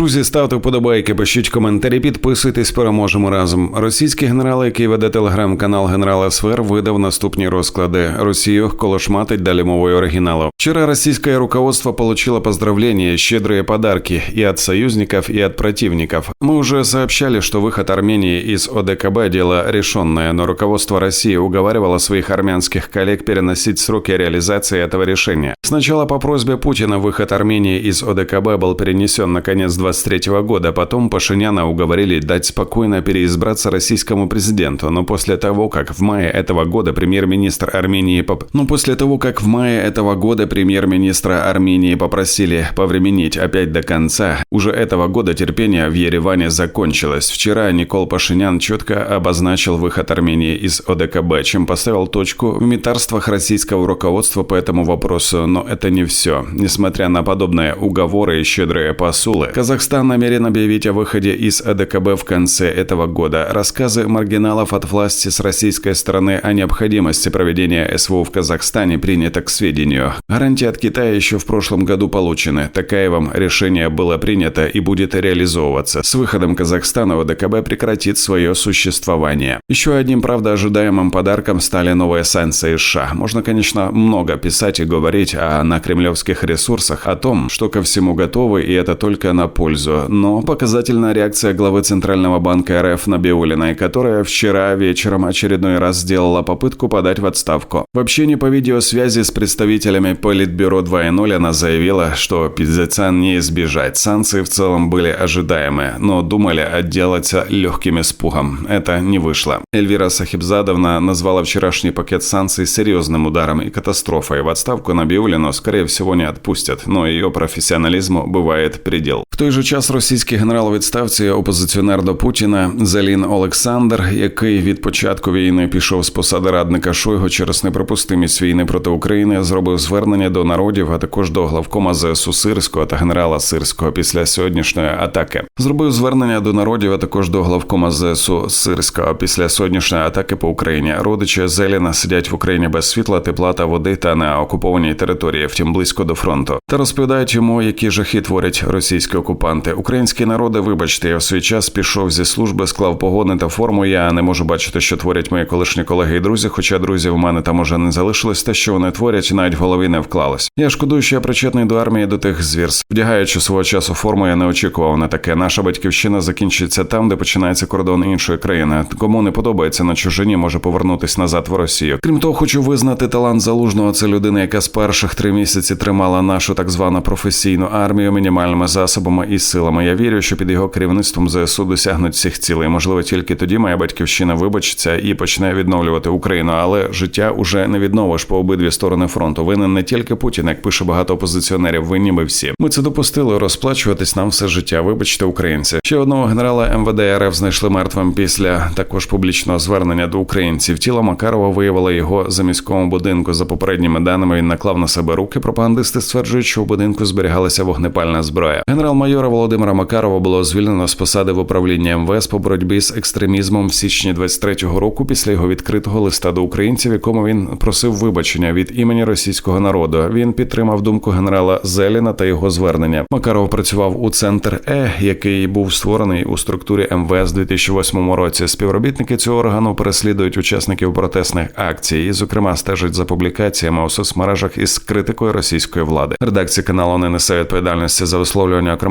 Друзі, ставте вподобайки, пишіть коментарі, підписуйтесь, переможемо разом. Російський генерал, який веде телеграм-канал Генерала Сфер, видав наступні розклади. Росію колошматить далі мовою оригіналу. Вчера российское руководство получило поздравления, щедрые подарки и от союзников, и от противников. Мы уже сообщали, что выход Армении из ОДКБ – дело решенное, но руководство России уговаривало своих армянских коллег переносить сроки реализации этого решения. Сначала по просьбе Путина выход Армении из ОДКБ был перенесен на конец 23 года, потом Пашиняна уговорили дать спокойно переизбраться российскому президенту, но после того, как в мае этого года премьер-министр Армении поп... но после того, как в мае этого года премьер-министра Армении попросили повременить опять до конца, уже этого года терпение в Ереване закончилось. Вчера Никол Пашинян четко обозначил выход Армении из ОДКБ, чем поставил точку в метарствах российского руководства по этому вопросу, но это не все. Несмотря на подобные уговоры и щедрые посулы, Казахстан намерен объявить о выходе из ОДКБ в конце этого года. Рассказы маргиналов от власти с российской стороны о необходимости проведения СВО в Казахстане принято к сведению. Гарантии от Китая еще в прошлом году получены. Такое вам решение было принято и будет реализовываться. С выходом Казахстана ОДКБ прекратит свое существование. Еще одним, правда, ожидаемым подарком стали новые санкции США. Можно, конечно, много писать и говорить о на кремлевских ресурсах, о том, что ко всему готовы, и это только на пользу. Но показательная реакция главы Центрального банка РФ Набиулиной, которая вчера вечером очередной раз сделала попытку подать в отставку. В общении по видеосвязи с представителями Политбюро 2.0 она заявила, что пиздецан не избежать. Санкции в целом были ожидаемые, но думали отделаться легким испугом. Это не вышло. Эльвира Сахибзадовна назвала вчерашний пакет санкций серьезным ударом и катастрофой. В отставку Набиулину, скорее всего, не отпустят, но ее профессионализму бывает предел. Той же час російський генерал у відставці, опозиціонер до Путіна Залін Олександр, який від початку війни пішов з посади радника Шойгу через неприпустимість війни проти України, зробив звернення до народів, а також до главкома ЗСУ Сирського та генерала Сирського після сьогоднішньої атаки. Зробив звернення до народів, а також до главкома ЗСУ Сирського після сьогоднішньої атаки по Україні. Родичі Зеліна сидять в Україні без світла, тепла та води та на окупованій території, втім близько до фронту, та розповідають йому, які жахи творять російські окупанти. Українські народи, вибачте, я в свій час пішов зі служби, склав погони та форму. Я не можу бачити, що творять мої колишні колеги і друзі. Хоча друзів в мене там уже не залишилось, те, що вони творять, навіть в голові не вклалось. Я шкодую, що я причетний до армії до тих звірств. Вдягаючи свого часу форму, я не очікував на таке. Наша батьківщина закінчиться там, де починається кордон іншої країни. Кому не подобається на чужині, може повернутись назад в Росію. Крім того, хочу визнати талант залужного. Це людина, яка з перших три місяці тримала нашу так звану професійну армію мінімальними засобами і силами. Я вірю, що під його керівництвом ЗСУ досягнуть всіх цілей. Можливо, тільки тоді моя батьківщина вибачиться і почне відновлювати Україну, але життя уже не відновиш по обидві сторони фронту. Винен не тільки Путін, як пише багато опозиціонерів. Винні ми всі. Ми це допустили розплачуватись нам все життя. Вибачте, українці. Ще одного генерала МВД РФ знайшли мертвим після також публічного звернення до українців. Тіло Макарова виявили його за міському будинку. За попередніми даними він наклав на себе руки. Пропагандисти стверджують, що у будинку зберігалася вогнепальна зброя. Генерал-майора Володимира Макарова було звільнено з посади в управлінні МВС по боротьбі з екстремізмом в січні 23-го року після його відкритого листа до українців, якому він просив вибачення від імені російського народу. Він підтримав думку генерала Зеліна та його звернення. Макаров працював у центр Е, який був створений у структурі МВС 2008 році. Співробітники цього органу переслідують учасників протестних акцій, і, зокрема, стежать за публікаціями у соцмережах із критикою російської влади. Редакція каналу не несе відповідальності за висловлювання окремих